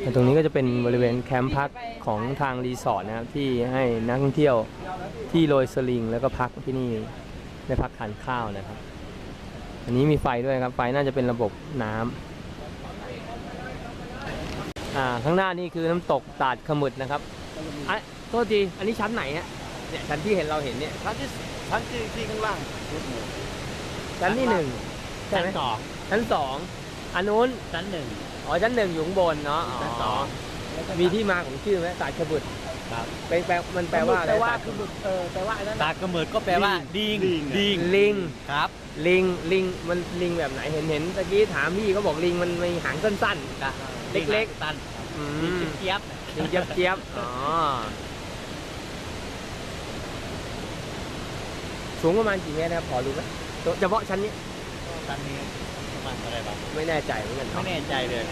แต่ตรงนี้ก็จะเป็นบริเวณแคมป์พักของทางรีสอร์ทนะครับที่ให้นักท่องเที่ยวที่โรยสลิง แล้วก็พักที่นี่ได้พักทานข้าวนะครับ อันนี้มีไฟด้วยครับ ไฟน่าจะเป็นระบบน้ำอ่าข้างหน้านี่คือน้ำตกตาดขมึดนะครับอะโทษทีอันนี้ชั้นไหนฮะเนี่ยชั้นที่เห็นเราเห็นเนี่ยชั้นที่ชั้นที่ที่ข้างล่างชั้นที่หนึ่งใช่ชั้นไหมสองชั้นสอง อันนู้นชั้นหนึ่งอ๋อชั้นหนึ่งอยู่ข้างบนเนาะชั้นสองมีที่มาของชื่อไหมตาดขมึดครับแปลแปลมันแปลว่าอะไรแปลว่าตดขคือมึดเออแปลว่าไอ้นั่นตากระเมิดก็แปลว่าดิงดิงดิงลิงครับ ลิงลิงมันลิงแบบไหนเห็นเห็นตะกี้ถามพี่เขาบอกลิงมันมีหางสั้นเล็กๆตันๆอืดิงมเจี๊ยบลิงเจี๊ยบเจี๊ยบอ๋อสูงประมาณกี่เมตรนะครับพอรู้ไหมเฉพาะชั้นนี้ตันนี้ ประมาณอะไรบ้างไม่แน่ใจเหมือนกันไม่เนาะแน่ใจเลย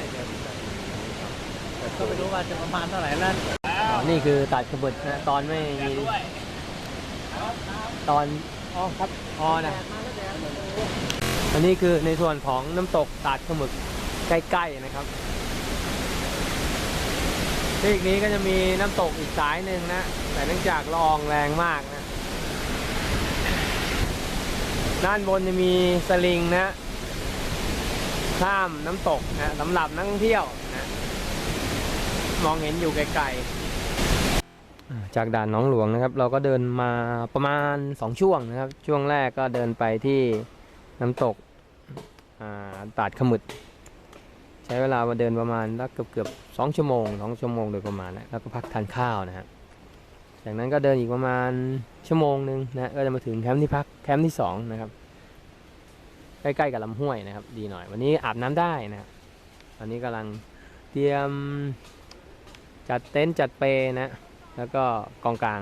ก็ไม่รู้ว่าจะประมาณเท่าไหร่นั่นอ๋อนี่คือตัดขบดนะตอนไม่มีตอนอ๋อครับอ๋อนะอันนี้คือในส่วนของน้ำตกตาดขมึกใกล้ๆนะครับที่อีกนี้ก็จะมีน้ำตกอีกสายหนึ่งนะ แต่เนื่องจากละอองแรงมากนะ ด้านบนจะมีสลิงนะ ข้ามน้ำตกนะสำหรับนักท่องเที่ยวนะมองเห็นอยู่ไกลๆ จากด่านน้องหลวงนะครับ เราก็เดินมาประมาณ 2 ช่วงนะครับ ช่วงแรกก็เดินไปที่น้ำตกอ่าตาดขมึด ใช้เวลามาเดินประมาณสักเกือบเกือบสองชั่วโมงสองชั่วโมงโดยประมาณนะแล้วก็พักทานข้าวนะฮะจากนั้นก็เดินอีกประมาณชั่วโมงหนึ่งนะก็จะมาถึงแคมป์ที่พักแคมป์ที่สองนะครับ ใกล้ๆกับลำห้วยนะครับ ดีหน่อย วันนี้อาบน้ำได้นะครับตอนนี้กำลังเตรียมจัดเต็นท์จัดเปนะ แล้วก็กองกลาง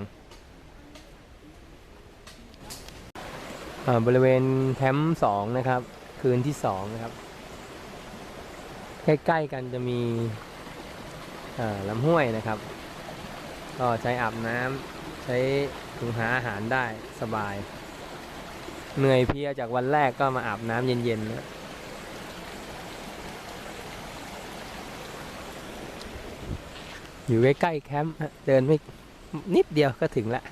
บริเวณแคมป์สองนะครับ คืนที่สองนะครับ ใกล้ๆกันจะมีอ่าลำห้วยนะครับ ก็ใช้อาบน้ำใช้ถุงหาอาหารได้สบาย เหนื่อยเพียจากวันแรกก็มาอาบน้ำเย็นๆนะอยู่ใกล้ๆแคมป์เดินไม่นิดเดียวก็ถึงละ